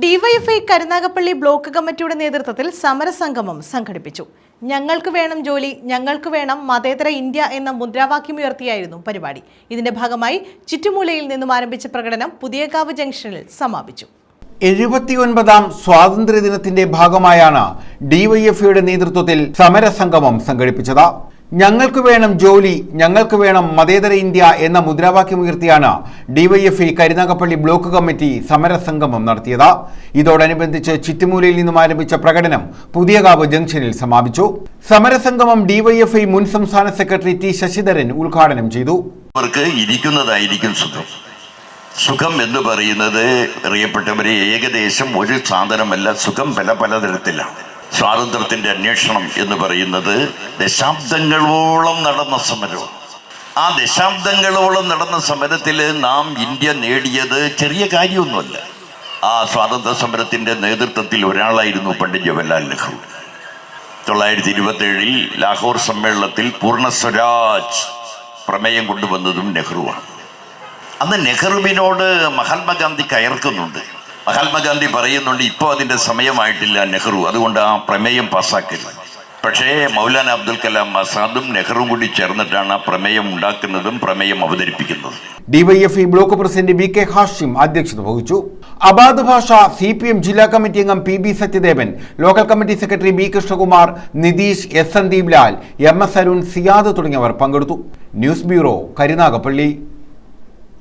DYFI Karunagappally block കമ്മിറ്റിയുടെ നേതൃത്വത്തിൽ സമരസംഗമം സംഘടിപ്പിച്ചു. ഞങ്ങൾക്ക് വേണം ജോലി ഞങ്ങൾക്ക് വേണം മതേതര ഇന്ത്യ എന്ന മുദ്രാവാക്യം മുദ്രാവാക്യമുയർത്തിയായിരുന്നു പരിപാടി. ഇതിന്റെ ഭാഗമായി ചുറ്റുമൂലയിൽ നിന്നും ആരംഭിച്ച പ്രകടനം പുതിയകാവ് ജംഗ്ഷനിൽ സമാപിച്ചു. എഴുപത്തിയൊൻപതാം സ്വാതന്ത്ര്യദിനത്തിന്റെ ഭാഗമായാണ് ഡിവൈഎഫ്ഐയുടെ നേതൃത്വത്തിൽ സമരസംഗമം സംഘടിപ്പിച്ചത്. ഞങ്ങൾക്ക് വേണം ജോലി ഞങ്ങൾക്ക് വേണം മതേതര ഇന്ത്യ എന്ന മുദ്രാവാക്യം ഉയർത്തിയാണ് ഡിവൈഎഫ്ഐ കരുനാഗപ്പള്ളി ബ്ലോക്ക് കമ്മിറ്റി സമരസംഗമം നടത്തിയത്. ഇതോടനുബന്ധിച്ച് ചിറ്റുമൂലയിൽ നിന്നും ആരംഭിച്ച പ്രകടനം പുതിയകാവ് ജംഗ്ഷനിൽ സമാപിച്ചു. സമരസംഗമം ഡിവൈഎഫ്ഐ മുൻ സംസ്ഥാന സെക്രട്ടറി ടി ശശിധരൻ ഉദ്ഘാടനം ചെയ്തു. ഇരിക്കുന്നതായിരിക്കും സുഖം. സുഖം എന്ന് പറയുന്നത് അറിയപ്പെട്ടവരെ ഏകദേശം ഒരു സാധനമല്ല. സുഖം പല പലതരത്തിലാണ്. സ്വാതന്ത്ര്യത്തിന്റെ അന്വേഷണം എന്ന് പറയുന്നത് ദശാബ്ദങ്ങളോളം നടന്ന സമരം. ആ ദശാബ്ദങ്ങളോളം നടന്ന സമരത്തിൽ നാം ഇന്ത്യ നേടിയത് ചെറിയ കാര്യമൊന്നുമല്ല. ആ സ്വാതന്ത്ര്യ സമരത്തിന്റെ നേതൃത്വത്തിൽ ഒരാളായിരുന്നു പണ്ഡിറ്റ് ജവഹർലാൽ നെഹ്റു. തൊള്ളായിരത്തി ഇരുപത്തി ഏഴിൽ ലാഹോർ സമ്മേളനത്തിൽ പൂർണ സ്വരാജ് പ്രമേയം കൊണ്ടുവന്നതും നെഹ്റുവാണ്. അന്ന് നെഹ്റുവിനോട് മഹാത്മാഗാന്ധി കയർക്കുന്നുണ്ട്. മഹാത്മാഗാന്ധി പറയുന്നുണ്ട് ഇപ്പോൾ അതിന്റെ സമയമായിട്ടില്ല നെഹ്റു. അതുകൊണ്ട് ആ പ്രമേയം പാസ്സാക്കരുത്. പക്ഷേ മൗലാന അബ്ദുൽ കലാം ആസാദും നെഹ്റുവും കൂടി ചേർന്നിട്ടാണ് ആ പ്രമേയം ഉണ്ടാക്കുന്നതും പ്രമേയം അവതരിപ്പിക്കുന്നതും. DYFI block president V K Hashim അധ്യക്ഷത വഹിച്ചു. അബാദ് ഭാഷ സി പി എം ജില്ലാ കമ്മിറ്റി അംഗം P B Satyadevan local committee secretary B Krishnakumar Nitheesh S Sandeep Lal M S Arun Siyad തുടങ്ങിയവർ പങ്കെടുത്തു. News bureau Karunagappally.